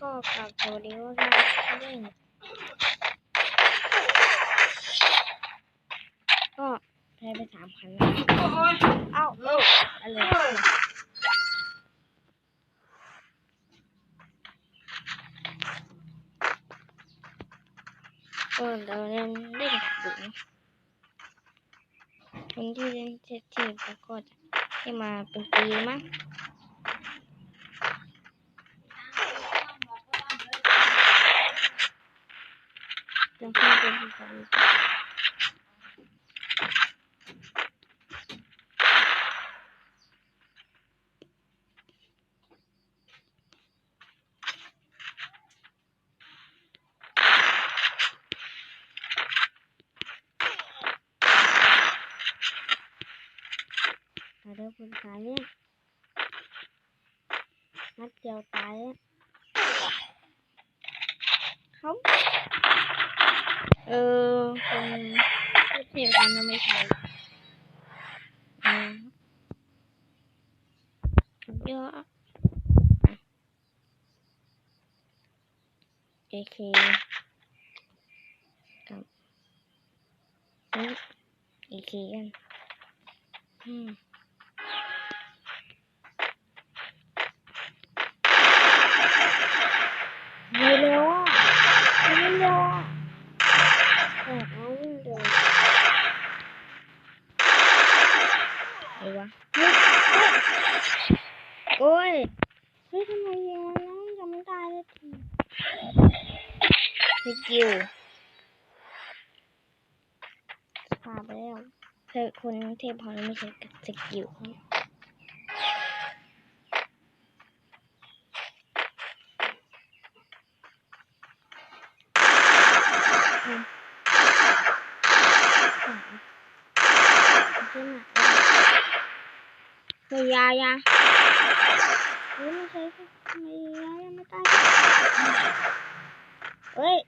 กลับสวัสดีว่าเราเล่นก็ได้ไปสามพันเอ้าเอาอะไรเอ้ยก็เราเล่นเล่นดุคนที่เล่นเจ็ดทีมก็จะให้มาเป็นปีมั้ง จะให้เป็นปีมาเริ่มคนตายเนี่ยนัดเดียวตายแล้วเขา เออคนเทียมกันยังไม่ใช่เยอะเอเคกับนี่เอเคกันอืม ดีเร็วอะดีเร็วอะโอ้โหเร็ว อะไรวะโอ้ยเฮ้ยทำไมยังนั้นนะยังไม่ตายเลยทีสกิลพาไปแล้วเธอคนเทพพอไม่ใช่สกิลเขาขึ้นมา เฮ้ยยายาเฮ้ย